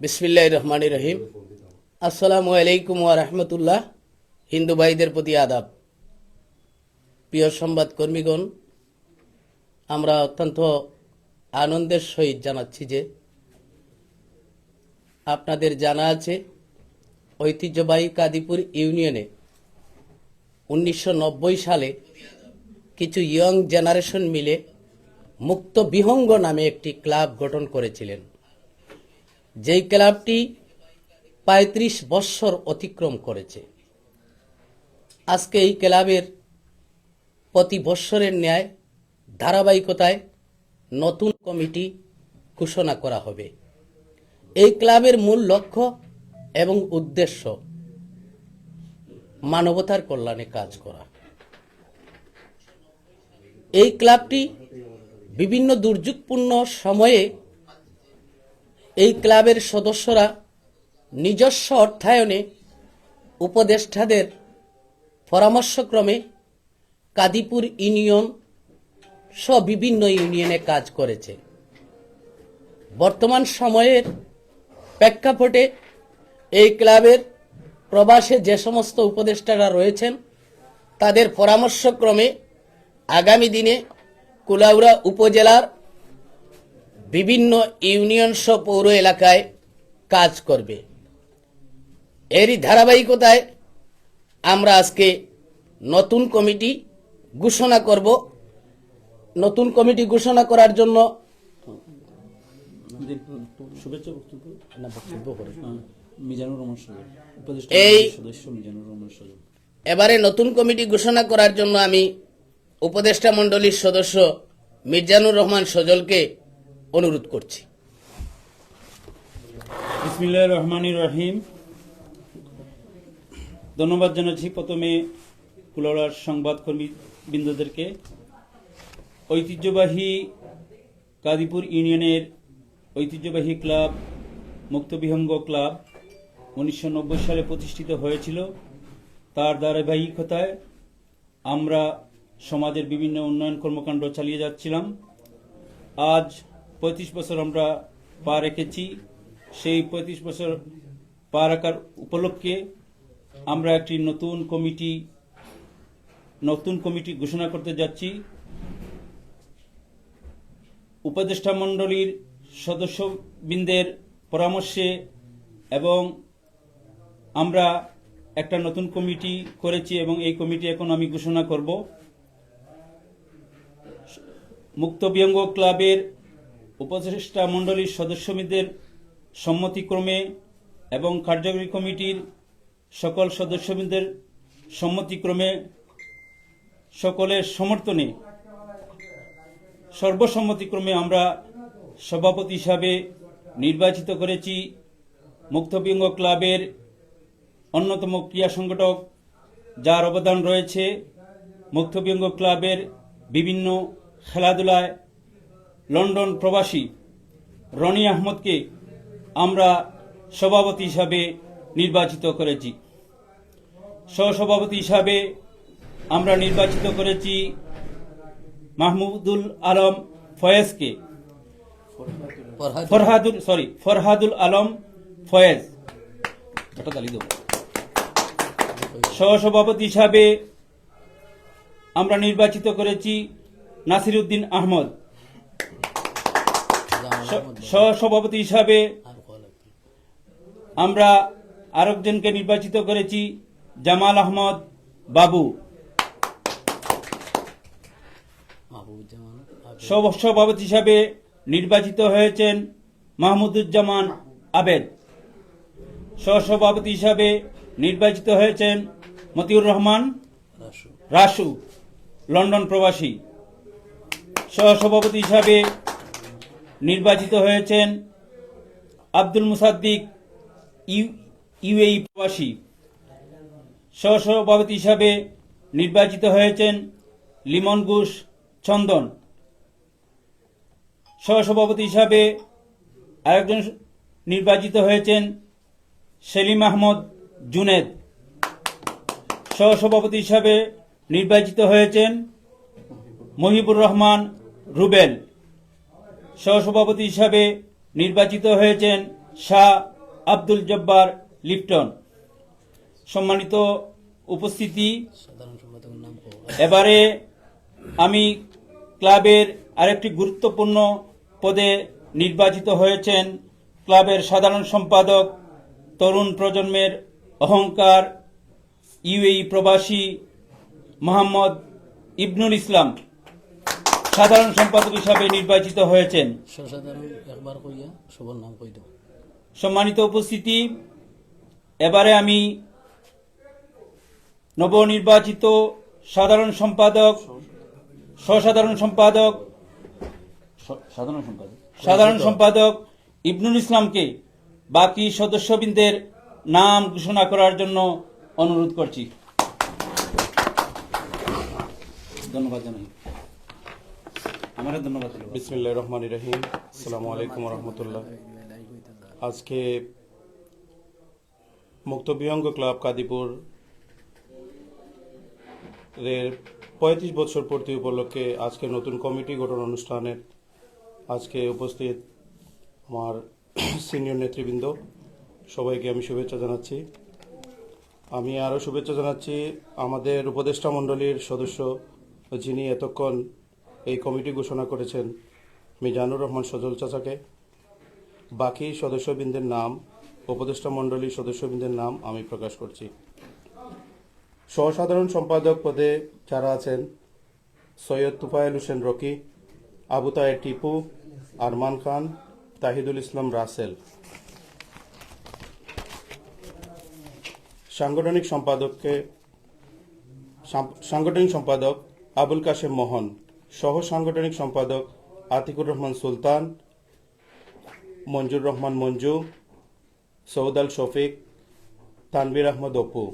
বিসমিল্লাহ রহমান রহিম। আসসালামু আলাইকুম ওয়া রাহমাতুল্লাহ, হিন্দু ভাইদের প্রতি আদাব। প্রিয় সংবাদ কর্মীগণ আমরা অত্যন্ত আনন্দের সহিত জানাচ্ছি যে আপনাদের জানা আছে, ঐতিহ্যবাহী কাদিপুর ইউনিয়নে উনিশশো নব্বই সালে কিছু ইয়ং জেনারেশন মিলে মুক্ত বিহঙ্গ নামে একটি ক্লাব গঠন করেছিলেন। যেই ক্লাবটি পঁয়ত্রিশ বৎসর অতিক্রম করেছে। আজকে এই ক্লাবের প্রতি বৎসরের ন্যায় ধারাবাহিকতায় নতুন কমিটি ঘোষণা করা হবে। এই ক্লাবের মূল লক্ষ্য এবং উদ্দেশ্য মানবতার কল্যাণে কাজ করা। এই ক্লাবটি বিভিন্ন দুর্যোগপূর্ণ সময়ে এই ক্লাবের সদস্যরা নিজস্ব অর্থায়নে উপদেষ্টাদের পরামর্শক্রমে কাদিপুর ইউনিয়ন সহ বিভিন্ন ইউনিয়নে কাজ করেছে। বর্তমান সময়ের প্রেক্ষাপটে এই ক্লাবের প্রবাসে যে সমস্ত উপদেষ্টারা রয়েছেন, তাদের পরামর্শক্রমে আগামী দিনে কুলাউড়া উপজেলার বিভিন্ন ইউনিয়ন সহ পৌর এলাকায় কাজ করবে। এরই ধারাবাহিকতায় আমরা আজকে নতুন কমিটি ঘোষণা করব। নতুন কমিটি ঘোষণা করার জন্য এই- এবারে নতুন কমিটি ঘোষণা করার জন্য আমি উপদেষ্টা মণ্ডলীর সদস্য মির্জানুর রহমান সজলকে অনুরোধ করছি। রহমানির রহিম। ধন্যবাদ জানাচ্ছি প্রথমে কুলাউড়ার সংবাদকর্মী বৃন্দদেরকে। ঐতিহ্যবাহী কাদিপুর ইউনিয়নের ঐতিহ্যবাহী ক্লাব, মুক্তবিহঙ্গ ক্লাব উনিশশো নব্বই সালে প্রতিষ্ঠিত হয়েছিল। তার ধারাবাহিকতায় আমরা সমাজের বিভিন্ন উন্নয়ন কর্মকাণ্ড চালিয়ে যাচ্ছিলাম। আজ পঁয়ত্রিশ বছর আমরা পা রেখেছি। সেই পঁয়ত্রিশ বছর পা রাখার উপলক্ষে আমরা একটি নতুন কমিটি নতুন কমিটি ঘোষণা করতে যাচ্ছি। উপদেষ্টা মণ্ডলীর সদস্যবৃন্দের পরামর্শে এবং আমরা একটা নতুন কমিটি করেছি এবং এই কমিটি এখন আমি ঘোষণা করব। মুক্ত বিয়ঙ্গ ক্লাবের উপদেষ্টা মণ্ডলীর সদস্যদের সম্মতিক্রমে এবং কার্যকরী কমিটির সকল সদস্যবৃন্দের সম্মতিক্রমে সকলের সমর্থনে সর্বসম্মতিক্রমে আমরা সভাপতি হিসাবে নির্বাচিত করেছি। মুক্তবিঙ্গ ক্লাবের অন্যতম ক্রীড়া সংগঠক যার অবদান রয়েছে। মুক্তবিঙ্গ ক্লাবের বিভিন্ন খেলাধুলায় লন্ডন প্রবাসী রনি আহমদকে আমরা সভাপতি হিসাবে নির্বাচিত করেছি। সহসভাপতি হিসাবে আমরা নির্বাচিত করেছি মাহমুদুল আলম ফয়েজকে। ফরহাদুল, সরি, ফরহাদুল আলম ফয়েজ। সহসভাপতি হিসাবে আমরা নির্বাচিত করেছি নাসিরুদ্দিন আহমদ। সহসভাপতি হিসাবে আমরা আরেকজনকে নির্বাচিত করেছি জামাল আহমদ বাবু। সভাপতি হিসাবে নির্বাচিত হয়েছেন মাহমুদুজ্জামান আবেদ। সহসভাপতি হিসাবে নির্বাচিত হয়েছেন মতিউর রহমান রাসু লন্ডন প্রবাসী। সহসভাপতি হিসাবে নির্বাচিত হয়েছেন আব্দুল মুসাদ্দিক ইউ, ইউএই প্রবাসী। সহসভাপতি হিসাবে নির্বাচিত হয়েছেন লিমন ঘোষ চন্দন। সহসভাপতি হিসাবে আরেকজন নির্বাচিত হয়েছেন সেলিম আহমদ জুনেদ। সহসভাপতি হিসাবে নির্বাচিত হয়েছেন মহিবুর রহমান রুবেল। সহসভাপতি হিসাবে নির্বাচিত হয়েছেন শাহ আব্দুল জব্বার লিপটন। সম্মানিত উপস্থিতি। এবারে আমি ক্লাবের আরেকটি গুরুত্বপূর্ণ পদে নির্বাচিত হয়েছেন ক্লাবের সাধারণ সম্পাদক, তরুণ প্রজন্মের অহংকার, ইউএই প্রবাসী মোহাম্মদ ইবনুল ইসলাম। সাধারণ সম্পাদক হিসাবে নির্বাচিত হয়েছেন। সম্মানিত উপস্থিতি এবারে আমি নবনির্বাচিত সাধারণ সম্পাদক সসাধারণ সম্পাদক সাধারণ সম্পাদক সাধারণ সম্পাদক ইবনুল ইসলামকে বাকি সদস্যবৃন্দের নাম ঘোষণা করার জন্য অনুরোধ করছি। ধন্যবাদ জানাই। আমার ধন্যবাদ বিসমিল্লাহ রহমান রহিম। আসসালামু আলাইকুম রহমতুল্লাহ আজকে মুক্ত বিহঙ্গ ক্লাব কাদিপুর এর পঁয়ত্রিশ বছর পূর্তি উপলক্ষে আজকে নতুন কমিটি গঠন অনুষ্ঠানের আজকে উপস্থিত আমার সিনিয়র নেতৃবৃন্দ। সবাইকে আমি শুভেচ্ছা জানাচ্ছি। আমি আরও শুভেচ্ছা জানাচ্ছি আমাদের উপদেষ্টা মণ্ডলীর সদস্য যিনি এতক্ষণ এই কমিটি ঘোষণা করেছেন মিজানুর রহমান সজল চাচাকে। বাকি সদস্যবৃন্দের নাম, উপদেষ্টা মণ্ডলীর সদস্যবৃন্দের নাম আমি প্রকাশ করছি। সহসাধারণ সম্পাদক পদে যারা আছেন, সৈয়দ তুফায়েল হোসেন রকি, আবু তায়ের টিপু, আরমান খান, তাহিদুল ইসলাম রাসেল। সাংগঠনিক সম্পাদককে সাংগঠনিক সম্পাদক আবুল কাশেম মোহন। সহ সাংগঠনিক সম্পাদক আতিকুর রহমান সুলতান, মঞ্জুর রহমান মঞ্জু সৌদাল শফিক তানবির আহমদ অপু।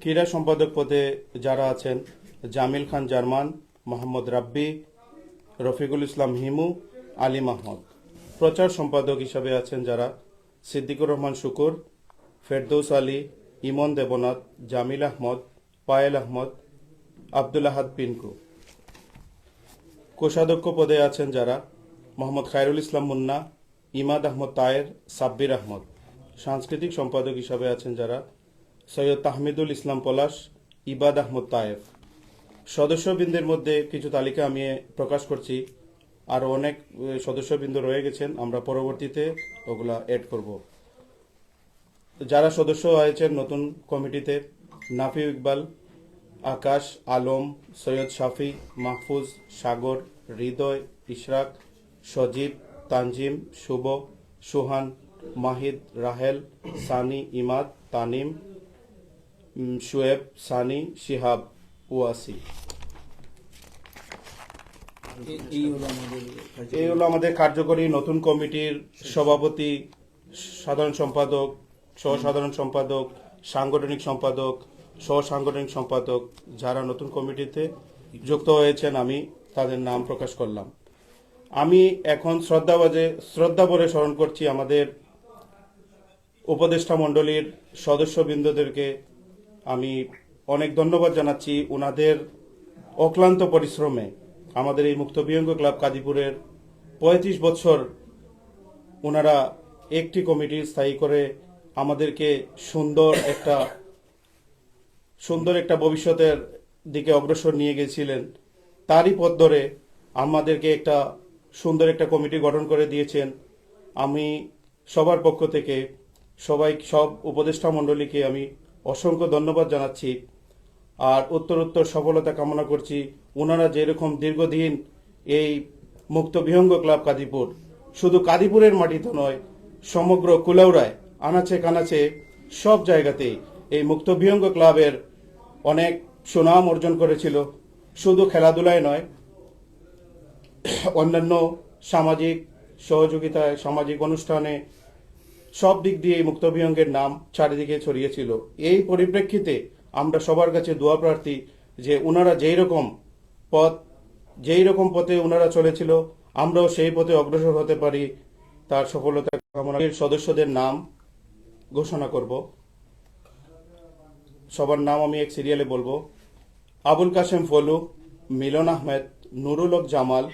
ক্রীড়া সম্পাদক পদে যারা আছেন, জামিল খান জার্মান, মোহাম্মদ রাব্বি, রফিকুল ইসলাম হিমু, আলী মাহমুদ। প্রচার সম্পাদক হিসাবে আছেন যারা, সিদ্দিকুর রহমান শুকুর, ফেরদৌস আলী, ইমন দেবনাথ, জামিল আহমদ, পায়েল আহমদ, আব্দুল আহাদ পিনকু। কোষাধ্যক্ষ পদে আছেন যারা? মোহাম্মদ খায়রুল ইসলাম মুন্না, ইমাদ আহমদ তায়ের, সাব্বির আহমদ। সাংস্কৃতিক সম্পাদক হিসাবে আছেন যারা? সৈয়দ তাহমিদুল ইসলাম পলাশ, ইবাদ আহমদ তায়েফ সদস্যবৃন্দের মধ্যে কিছু তালিকা আমি প্রকাশ করছি। আর অনেক সদস্যবৃন্দ রয়ে গেছেন, আমরা পরবর্তীতে ওগুলা অ্যাড করব। যারা সদস্য হয়েছেন নতুন কমিটিতে নাফি ইকবাল আকাশ আলম সৈয়দ শাফি মাহফুজ সাগর হৃদয় ইশরাক সজীব তানজিম শুভ সুহান মাহিদ রাহেল সানি ইমাদ তানিম শুয়েব সানি শিহাব ওয়াসি। এই হলো আমাদের কার্যকরী নতুন কমিটির সভাপতি সাধারণ সম্পাদক সহ সাধারণ সম্পাদক সাংগঠনিক সম্পাদক সহ সাংগঠনিক সম্পাদক যারা নতুন কমিটিতে যুক্ত হয়েছেন, আমি তাদের নাম প্রকাশ করলাম। আমি এখন শ্রদ্ধাবাজে শ্রদ্ধা ভরে স্মরণ করছি আমাদের উপদেষ্টা মণ্ডলীর সদস্যবৃন্দদেরকে। আমি অনেক ধন্যবাদ জানাচ্ছি ওনাদের অক্লান্ত পরিশ্রমে। আমাদের এই মুক্ত বিহঙ্গ ক্লাব কাদিপুরের পঁয়ত্রিশ বছর ওনারা একটি কমিটি স্থায়ী করে আমাদেরকে সুন্দর একটা সুন্দর একটা ভবিষ্যতের দিকে অগ্রসর নিয়ে গেছিলেন। তারই পথ ধরে আমাদেরকে একটা সুন্দর একটা কমিটি গঠন করে দিয়েছেন। আমি সবার পক্ষ থেকে সবাই, সব উপদেষ্টা মণ্ডলীকে আমি অসংখ্য ধন্যবাদ জানাচ্ছি। আর উত্তরোত্তর সফলতা কামনা করছি ওনারা যেরকম দীর্ঘদিন এই মুক্ত বিহঙ্গ ক্লাব কাদিপুর, শুধু কাদিপুরের মাটিতে নয়, সমগ্র কুলাউড়ায়, আনাচে কানাচে সব জায়গাতেই এই মুক্ত বিহঙ্গ ক্লাবের অনেক সুনাম অর্জন করেছিল। শুধু খেলাধুলায় নয়, অন্যান্য সামাজিক সহযোগিতায়, সামাজিক অনুষ্ঠানে সব দিক দিয়ে এই মুক্ত বিহঙ্গের নাম চারিদিকে ছড়িয়েছিল। এই পরিপ্রেক্ষিতে আমরা সবার কাছে দোয়া প্রার্থী যে ওনারা যেই রকম পথ, যেই রকম পথে ওনারা চলেছিল, আমরাও সেই পথে অগ্রসর হতে পারি, তার সফলতা কামনা সদস্যদের নাম ঘোষণা করব। সবার নাম আমি এক সিরিয়ালে বলব। আবুল কাশেম ফলু, মিলন আহমেদ, নুরুল হক জামাল,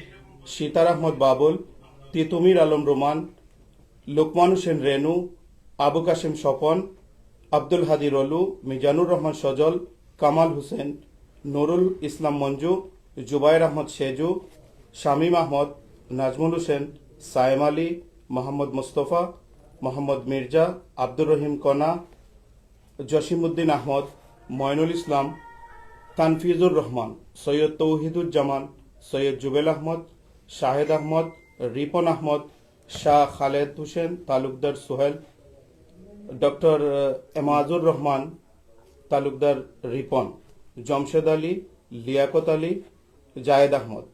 সিতার আহমদ বাবুল, তিতুমির আলম রোমান, লোকমান হোসেন রেনু, আবু কাশিম স্বপন, আব্দুল হাদি রলু, মিজানুর রহমান সজল, কামাল হোসেন, নুরুল ইসলাম মঞ্জু জুবাইর আহমদ সেজু, শামীম আহমদ, নাজমুল হোসেন, সায়েম আলী, মোহাম্মদ মুস্তফা, মোহাম্মদ মির্জা, আব্দুর রহিম কনা জসিমউদ্দিন আহমদ ময়নুল ইসলাম, তানফিজুর রহমান, সৈয়দ তৌহিদুজ্জামান, সৈয়দ জুবেল আহমদ, শাহেদ আহমদ, রিপন আহমদ, শাহ খালেদ হোসেন, তালুকদার সোহেল, ডক্টর এমাজুর রহমান, তালুকদার রিপন, জমশেদ আলী, লিয়াকত আলী, জায়েদ আহমদ।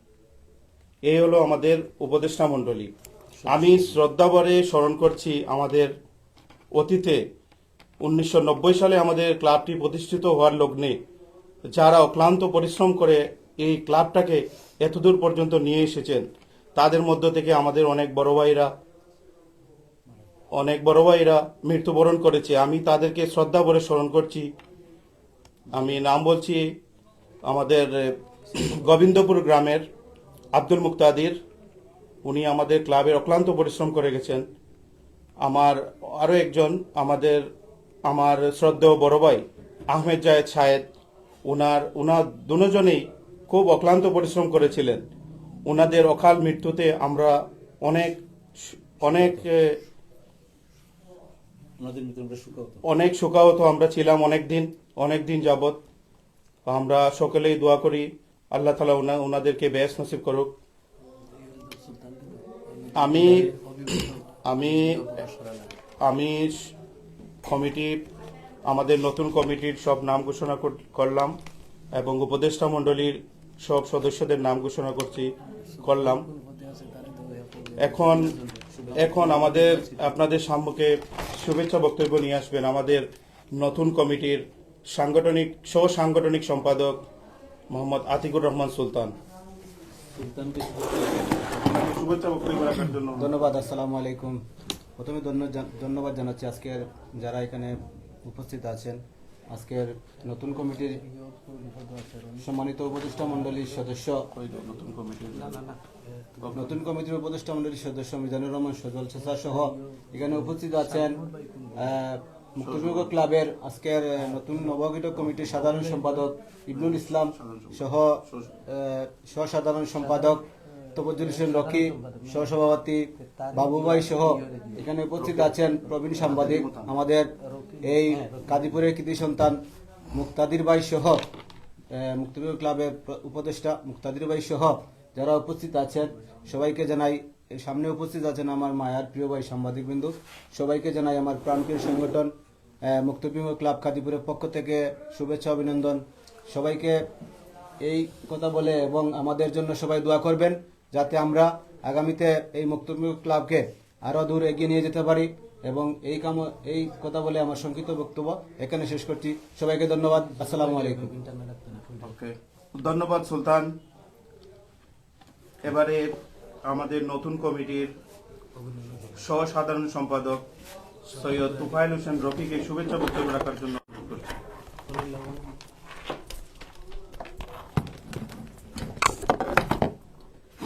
এই হলো আমাদের উপদেষ্টা মণ্ডলী। আমি শ্রদ্ধাভরে স্মরণ করছি আমাদের অতীতে উনিশশো নব্বই সালে আমাদের ক্লাবটি প্রতিষ্ঠিত হওয়ার লগ্নে যারা অক্লান্ত পরিশ্রম করে এই ক্লাবটাকে এতদূর পর্যন্ত নিয়ে এসেছেন, তাদের মধ্য থেকে আমাদের অনেক বড় ভাইরা, অনেক বড় ভাইরা মৃত্যুবরণ করেছে। আমি তাদেরকে শ্রদ্ধা ভরে স্মরণ করছি। আমি নাম বলছি আমাদের, গোবিন্দপুর গ্রামের আব্দুল মুক্তাদির। উনি আমাদের ক্লাবের অক্লান্ত পরিশ্রম করে গেছেন। আমার আরও একজন আমাদের আমার শ্রদ্ধেয় বড় ভাই আহমেদ জায়েদ সায়েদ ওনার ওনার দুজনেই খুব অক্লান্ত পরিশ্রম করেছিলেন। ওনাদের অকাল মৃত্যুতে আমরা অনেক অনেক অনেক শোকাহত আমরা ছিলাম অনেক দিন অনেক দিন যাবৎ। আমরা সকলেই দোয়া করি আল্লাহ তালা ওনাদেরকে বেশ নসিব করুক। আমি আমি আমি কমিটি আমাদের নতুন কমিটির সব নাম ঘোষণা কর- করলাম এবং উপদেষ্টা মণ্ডলীর সব সদস্যদের নাম ঘোষণা করছি করলাম। এখন এখন আমাদের আপনাদের সম্মুখে শুভেচ্ছা বক্তব্য নিয়ে আসবেন আমাদের নতুন কমিটির সাংগঠনিক সহ সাংগঠনিক সম্পাদক মোহাম্মদ আতিকুর রহমান সুলতান। শুভেচ্ছা বক্তব্য রাখার জন্য। ধন্যবাদ আসসালামু আলাইকুম। প্রথমে ধন্য- ধন্যবাদ জানাচ্ছি আজকের যারা এখানে উপস্থিত আছেন। আজকের নতুন কমিটির সম্মানিত উপদেষ্টা মণ্ডলীর সদস্য নতুন কমিটির উপদেষ্টা মণ্ডলীর সদস্য মিজানুর রহমান সজল চেসা সহ এখানে উপস্থিত আছেন আহ, ক্লাবের আজকের নতুন নবগঠিত কমিটির সাধারণ সম্পাদক ইবনুল ইসলাম সহ আহ, সহসাধারণ সম্পাদক তবজুল হোসেন রকি সহসভাপতি বাবুভাই সহ এখানে উপস্থিত আছেন প্রবীণ সাংবাদিক আমাদের এই কাদিপুরের কৃতি সন্তান মুক্তাদির ভাই সহ আহ, ক্লাবের উপদেষ্টা মুক্তাদির ভাই সহ যারা উপস্থিত আছেন। সবাইকে জানাই সামনে উপস্থিত আছেন আমার মায়ার প্রিয় ভাই সাংবাদিক বিন্দু সবাইকে জানাই আমার প্রাণপ্রিয় সংগঠন আহ, ক্লাব কাদিপুরের পক্ষ থেকে শুভেচ্ছা অভিনন্দন। সবাইকে এই কথা বলে এবং আমাদের জন্য সবাই দোয়া করবেন। যাতে আমরা আগামীতে এই মুক্তবিঙ্গ ক্লাবকে আরও দূর এগিয়ে নিয়ে যেতে পারি এবং এই কাম, এই কথা বলে আমার সংক্ষিপ্ত বক্তব্য এখানে শেষ করছি। সবাইকে ধন্যবাদ। আসসালামু আলাইকুম। ধন্যবাদ সুলতান। এবারে আমাদের নতুন কমিটির সহ সাধারণ সম্পাদক সৈয়দ তুফাইল হোসেন রফিকে শুভেচ্ছা বক্তব্য রাখার জন্য অনুরোধ করছি।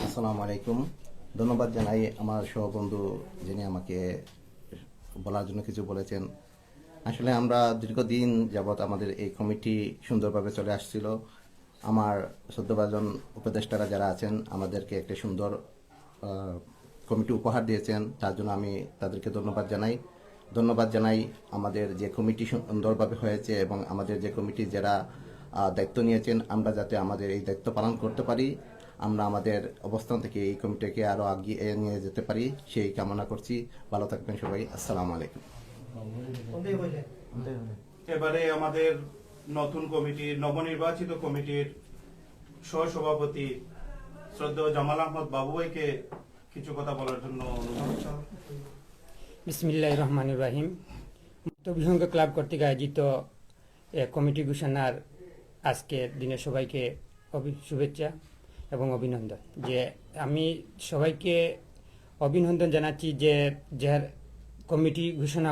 আসসালামু আলাইকুম ধন্যবাদ জানাই আমার সহবন্ধু যিনি আমাকে বলার জন্য কিছু বলেছেন। আসলে আমরা দীর্ঘদিন যাবৎ আমাদের এই কমিটি সুন্দরভাবে চলে আসছিল। আমার সদ্যভাজন উপদেষ্টারা যারা আছেন, আমাদেরকে একটা সুন্দর কমিটি উপহার দিয়েছেন। তার জন্য আমি তাদেরকে ধন্যবাদ জানাই। ধন্যবাদ জানাই আমাদের যে কমিটি সুন্দরভাবে হয়েছে এবং আমাদের যে কমিটি যারা দায়িত্ব নিয়েছেন, আমরা যাতে আমাদের এই দায়িত্ব পালন করতে পারি। আমরা আমাদের অবস্থান থেকে এই কমিটিকে আরও আগিয়ে নিয়ে যেতে পারি। সেই কামনা করছি। ভালো থাকবেন সবাই। আসসালামু আলাইকুম। এবারে আমাদের নতুন কমিটির নবনির্বাচিত কমিটির সহসভাপতি শ্রদ্ধেয় জামাল আহমদ বাবুভাইকে কিছু কথা বলার জন্য অনুরোধ। করছি। বিসমিল্লাহ রহমান রাহিম। মুক্তবিহঙ্গ ক্লাব কর্তৃক আয়োজিত কমিটি ঘোষণার আজকের দিনে সবাইকে শুভেচ্ছা। এবং অভিনন্দন। যে আমি সবাইকে অভিনন্দন জানাচ্ছি যে যার কমিটি ঘোষণা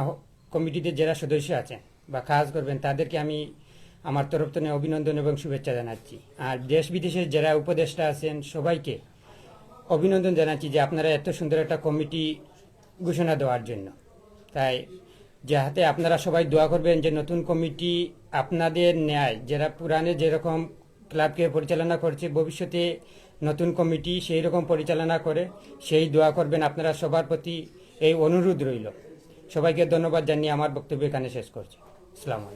কমিটিতে যারা সদস্য আছেন বা কাজ করবেন, তাদেরকে আমি আমার তরফ থেকে অভিনন্দন এবং শুভেচ্ছা জানাচ্ছি। আর দেশ বিদেশের যারা উপদেষ্টা আছেন, সবাইকে অভিনন্দন জানাচ্ছি যে আপনারা এত সুন্দর একটা কমিটি ঘোষণা দেওয়ার জন্য। তাই যাহাতে আপনারা সবাই দোয়া করবেন যে নতুন কমিটি আপনাদের ন্যায়, যারা পুরানে যেরকম ক্লাবকে পরিচালনা করছে, ভবিষ্যতে নতুন কমিটি সেই রকম পরিচালনা করে, সেই দোয়া করবেন আপনারা সবার প্রতি এই অনুরোধ রইল। সবাইকে ধন্যবাদ জানিয়ে আমার বক্তব্য এখানে শেষ করছি। আসসালামু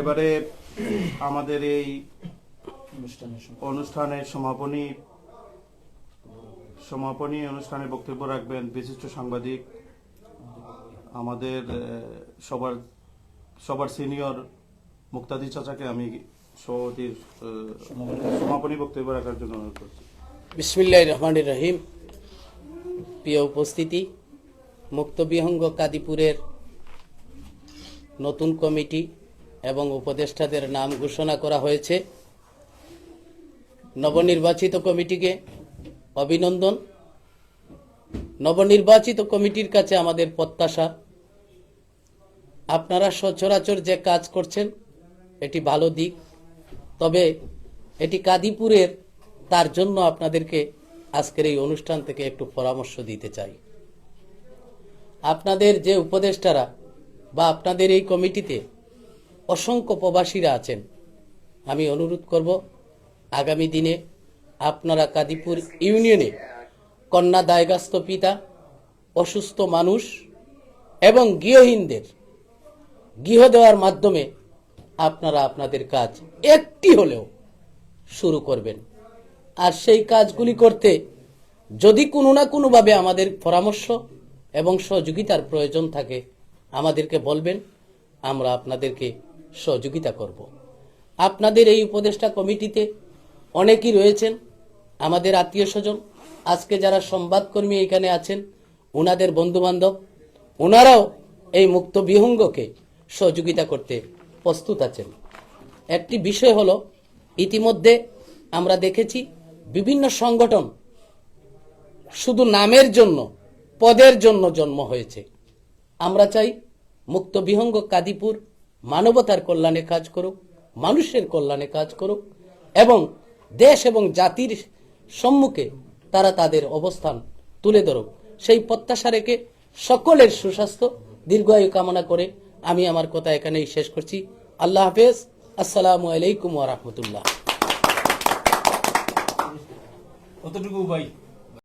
এবারে আমাদের এই অনুষ্ঠানের সমাপনী সমাপনী অনুষ্ঠানে বক্তব্য রাখবেন বিশিষ্ট সাংবাদিক, আমাদের সবার সবার সিনিয়র মুক্তাদি চাচাকে আমি সভাপতির সমাপনী বক্তব্য রাখার জন্য অনুরোধ করছি। বিসমিল্লাহ রহমান রহিম। প্রিয় উপস্থিতি, মুক্তবিহঙ্গ কাদিপুরের নতুন কমিটি এবং উপদেষ্টাদের নাম ঘোষণা করা হয়েছে। নবনির্বাচিত কমিটিকে অভিনন্দন। নবনির্বাচিত কমিটির কাছে আমাদের প্রত্যাশা। আপনারা সচরাচর যে কাজ করছেন, এটি ভালো দিক। তবে এটি কাদিপুরের, তার জন্য আপনাদেরকে আজকের এই অনুষ্ঠান থেকে একটু পরামর্শ দিতে চাই। আপনাদের যে উপদেষ্টারা বা আপনাদের এই কমিটিতে অসংখ্য প্রবাসীরা আছেন, আমি অনুরোধ করব, আগামী দিনে আপনারা কাদিপুর ইউনিয়নে কন্যা দায়গাস্ত পিতা, অসুস্থ মানুষ এবং গৃহহীনদের গৃহ দেওয়ার মাধ্যমে আপনারা আপনাদের কাজ একটি হলেও শুরু করবেন। আর সেই কাজগুলি করতে যদি কোনো না কোনোভাবে আমাদের পরামর্শ এবং সহযোগিতার প্রয়োজন থাকে, আমাদেরকে বলবেন, আমরা আপনাদেরকে সহযোগিতা করব। আপনাদের এই উপদেষ্টা কমিটিতে অনেকেই রয়েছেন। আমাদের আত্মীয় স্বজন, আজকে যারা সংবাদকর্মী এখানে আছেন ওনাদের বন্ধু বান্ধব ওনারাও এই মুক্ত বিহঙ্গকে সহযোগিতা করতে প্রস্তুত আছেন। একটি বিষয় হলো, ইতিমধ্যে আমরা দেখেছি বিভিন্ন সংগঠন শুধু নামের জন্য, পদের জন্য জন্ম হয়েছে। আমরা চাই মুক্ত বিহঙ্গ কাদিপুর মানবতার কল্যাণে কাজ করুক, মানুষের কল্যাণে কাজ করুক, এবং দেশ এবং জাতির সম্মুখে তারা তাদের অবস্থান তুলে ধরুক। সেই প্রত্যাশা রেখে সকলের সুস্বাস্থ্য, দীর্ঘায়ু কামনা করে আমি আমার কথা এখানেই শেষ করছি। আল্লাহ হাফেজ। আসসালাম আলাইকুম ওয়া রাহমাতুল্লাহ। কতটুকু ভাই?